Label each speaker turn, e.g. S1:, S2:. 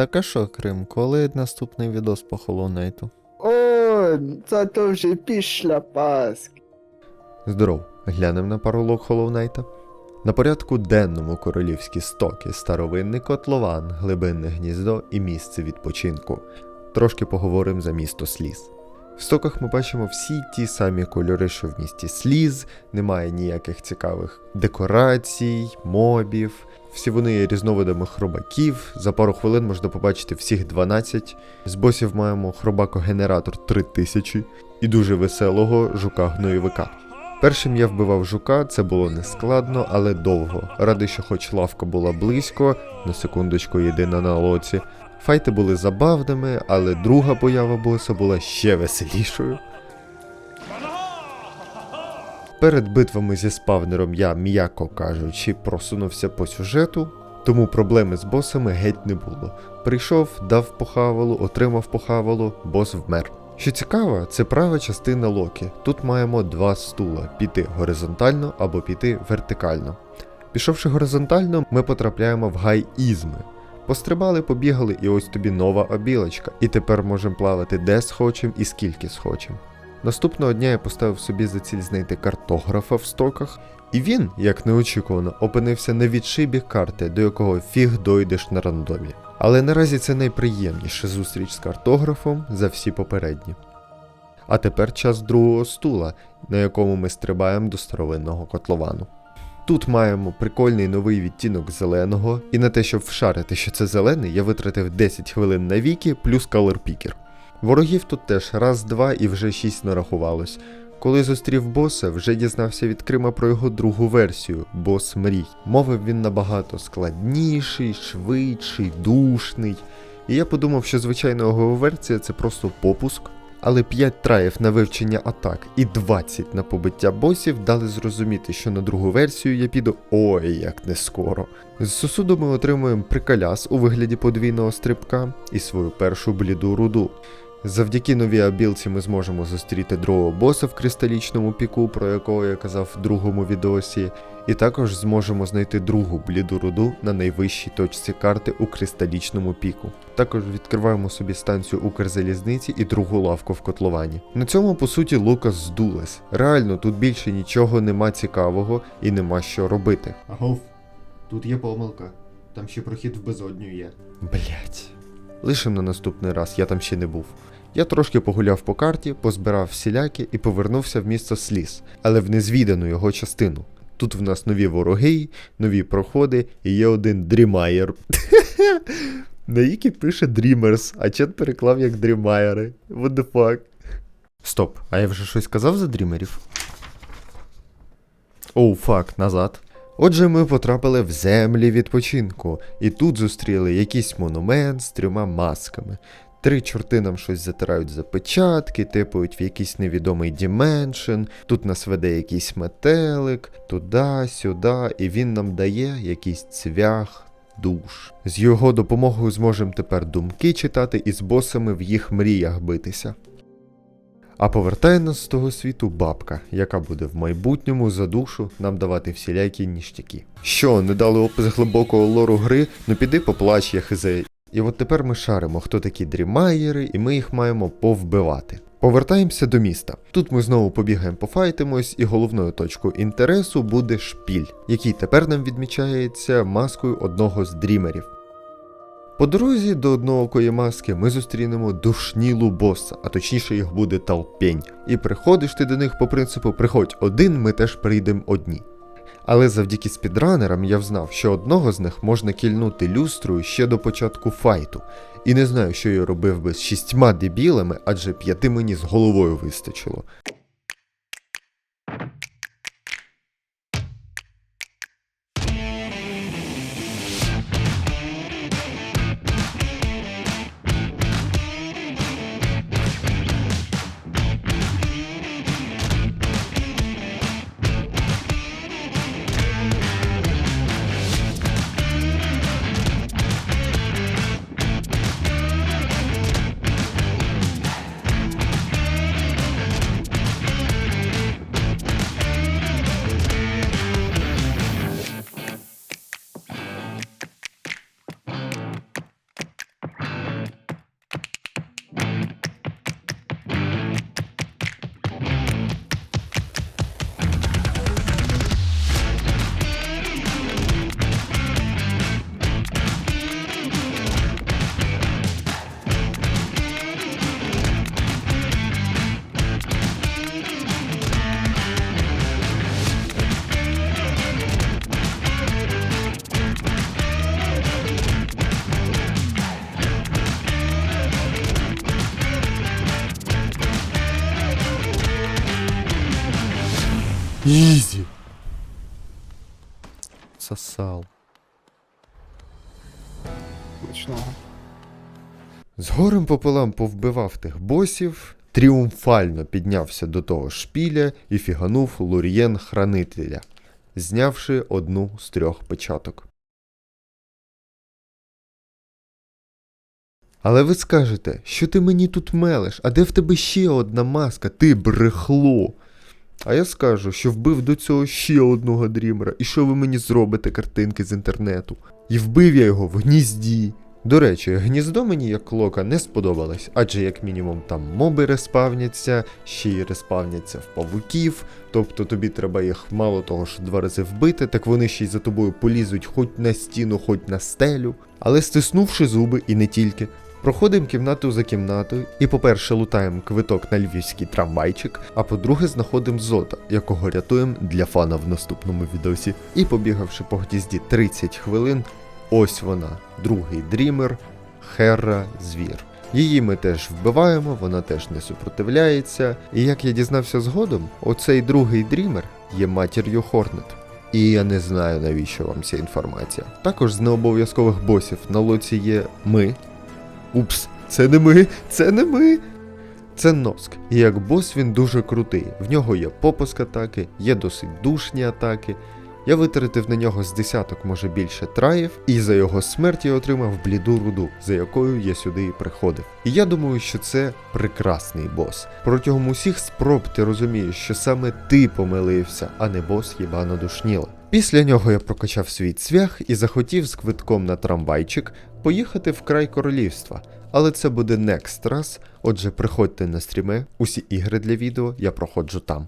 S1: Так а що, Крим, коли наступний відос по Холонайту.
S2: О, це то вже пішля Паски.
S1: Здоров, глянем на паролог Холонайта. На порядку денному королівські стоки, старовинний котлован, глибинне гніздо і місце відпочинку. Трошки поговоримо за місто Сліз. В стоках ми бачимо всі ті самі кольори, що в місті Сліз, немає ніяких цікавих декорацій, мобів. Всі вони є різновидами хробаків. За пару хвилин можна побачити всіх 12. З босів маємо хробако-генератор 3000 і дуже веселого жука-гноєвика. Першим я вбивав жука, це було нескладно, але довго. Радий, що хоч лавка була близько, на секундочку єдина на лоці. Файти були забавними, але друга поява боса була ще веселішою. Перед битвами зі спавнером я, м'яко кажучи, просунувся по сюжету, тому проблеми з босами геть не було. Прийшов, дав похавалу, отримав похавалу, бос вмер. Що цікаво, це права частина Локі. Тут маємо два стула: піти горизонтально або піти вертикально. Пішовши горизонтально, ми потрапляємо в гай ізми. Пострибали, побігали, і ось тобі нова обілочка. І тепер можемо плавати де схочем і скільки схочем. Наступного дня я поставив собі за ціль знайти картографа в стоках, і він, як неочікувано, опинився на відшибі карти, до якого фіг дойдеш на рандомі. Але наразі це найприємніша зустріч з картографом за всі попередні. А тепер час другого стула, на якому ми стрибаємо до старовинного котловану. Тут маємо прикольний новий відтінок зеленого, і на те, щоб вшарити, що це зелений, я витратив 10 хвилин на віки плюс колорпікер. Ворогів тут теж раз, два і вже шість нарахувалось. Коли зустрів боса, вже дізнався від Крима про його другу версію бос мрій. Мовив він набагато складніший, швидший, душний. І я подумав, що звичайна його версія це просто попуск. Але 5 траїв на вивчення атак і 20 на побиття босів дали зрозуміти, що на другу версію я піду ой як не скоро. З сосуду ми отримуємо приколяс у вигляді подвійного стрибка і свою першу бліду руду. Завдяки новій абілці ми зможемо зустріти другого боса в кристалічному піку, про якого я казав в другому відосі, і також зможемо знайти другу бліду руду на найвищій точці карти у кристалічному піку. Також відкриваємо собі станцію Укрзалізниці і другу лавку в котловані. На цьому, по суті, Лукас здулась. Реально, тут більше нічого нема цікавого і нема що робити. Агов, тут є помилка. Там ще прохід в безодню є. Блять. Лише на наступний раз, я там ще не був. Я трошки погуляв по карті, позбирав всіляки і повернувся в місто Сліз, але в незвідану його частину. Тут в нас нові вороги, нові проходи і є один дрімаєр. На Ікі пише Dreamers, а чат переклав як дрімаєри. What the fuck? Стоп, а я вже щось казав за дрімерів? Оу, фак, назад. Отже, ми потрапили в землі відпочинку, і тут зустріли якийсь монумент з трьома масками. Три чорти нам щось затирають за печатки, типають в якийсь невідомий діменшн, тут нас веде якийсь метелик, туди, сюди, і він нам дає якийсь цвях, душ. З його допомогою зможемо тепер думки читати і з босами в їх мріях битися. А повертає нас з того світу бабка, яка буде в майбутньому за душу нам давати всілякі ніштяки. Що, не дали опис глибокого лору гри? Ну піди поплач, я хизе. І от тепер ми шаримо, хто такі дрімайєри, і ми їх маємо повбивати. Повертаємося до міста. Тут ми знову побігаємо, пофайтимось, і головною точкою інтересу буде шпіль, який тепер нам відмічається маскою одного з дрімерів. По дорозі до одноокої маски ми зустрінемо душнілу боса, а точніше їх буде толпень. І приходиш ти до них по принципу приходь один, ми теж прийдемо одні. Але завдяки спідранерам я взнав, що одного з них можна кільнути люстрою ще до початку файту. І не знаю, що я робив би з шістьма дебілами, адже п'яти мені з головою вистачило. Ізі. Сосал.
S2: Смачного.
S1: З горем пополам повбивав тих босів, тріумфально піднявся до того шпіля і фіганув Лур'єн хранителя, знявши одну з трьох печаток. Але ви скажете, що ти мені тут мелеш, а де в тебе ще одна маска, ти брехло. А я скажу, що вбив до цього ще одного дрімера, і що ви мені зробите картинки з інтернету? І вбив я його в гнізді. До речі, гніздо мені як клока не сподобалось, адже як мінімум там моби респавняться, ще й респавняться в павуків, тобто тобі треба їх мало того, що два рази вбити, так вони ще й за тобою полізуть хоч на стіну, хоч на стелю. Але стиснувши зуби і не тільки, проходимо кімнату за кімнатою і, по-перше, лутаємо квиток на львівський трамвайчик, а по-друге, знаходимо зота, якого рятуємо для фана в наступному відосі. І побігавши по гнізді 30 хвилин, ось вона, другий дрімер, Херра Звір. Її ми теж вбиваємо, вона теж не супротивляється. І як я дізнався згодом, оцей другий дрімер є матір'ю Хорнет. І я не знаю, навіщо вам ця інформація. Також з необов'язкових босів на лоці є ми. Упс, це не ми, це не ми. Це Носк. І як бос він дуже крутий. В нього є попуск атаки, є досить душні атаки. Я витратив на нього з десяток, може більше траїв, і за його смерть я отримав бліду руду, за якою я сюди і приходив. І я думаю, що це прекрасний бос. Протягом усіх спроб ти розумієш, що саме ти помилився, а не бос єбано душніла. Після нього я прокачав свій цвях і захотів з квитком на трамвайчик поїхати в край королівства. Але це буде next раз, отже, приходьте на стріми, усі ігри для відео я проходжу там.